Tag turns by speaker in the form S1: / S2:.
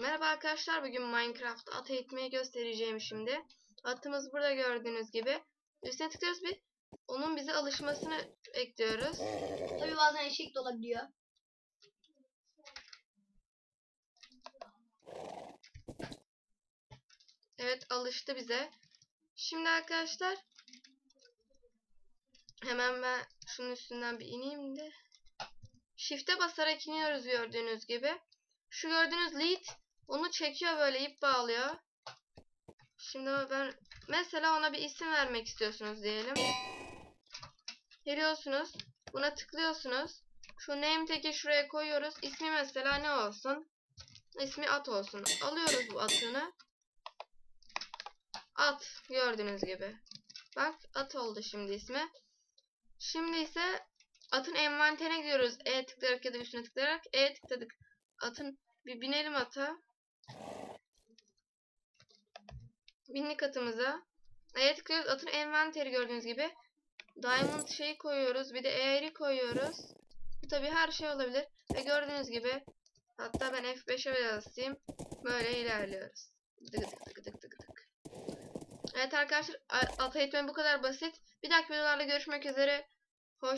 S1: Merhaba arkadaşlar bugün Minecraft at eğitmeyi göstereceğim şimdi. Atımız burada gördüğünüz gibi. Üstüne tıklıyoruz bir. Onun bize alışmasını ekliyoruz.
S2: Tabii bazen eşek de olabiliyor.
S1: Evet alıştı bize. Şimdi arkadaşlar hemen ben şunun üstünden bir ineyim de. Shift'e basarak iniyoruz gördüğünüz gibi. Şu gördüğünüz lead onu çekiyor böyle ip bağlıyor. Şimdi ben mesela ona bir isim vermek istiyorsunuz diyelim. Geliyorsunuz. Buna tıklıyorsunuz. Şu name tag'i şuraya koyuyoruz. İsmi mesela ne olsun? İsmi at olsun. Alıyoruz bu atını. At gördüğünüz gibi. Bak at oldu şimdi ismi. Şimdi ise atın envanterine gidiyoruz. E tıklayarak ya da üstüne tıklayarak E tıkladık. Atın bir binelim ata. Binlik atımıza. E tıklıyoruz. Atın envanteri gördüğünüz gibi. Diamond şeyi koyuyoruz. Bir de eğri koyuyoruz. Bu tabi her şey olabilir. Ve gördüğünüz gibi hatta ben F5'e basayım. Böyle ilerliyoruz. Dık dık dık dık dık dık. Evet arkadaşlar at eğitmeni bu kadar basit. Bir dahaki videolarda görüşmek üzere.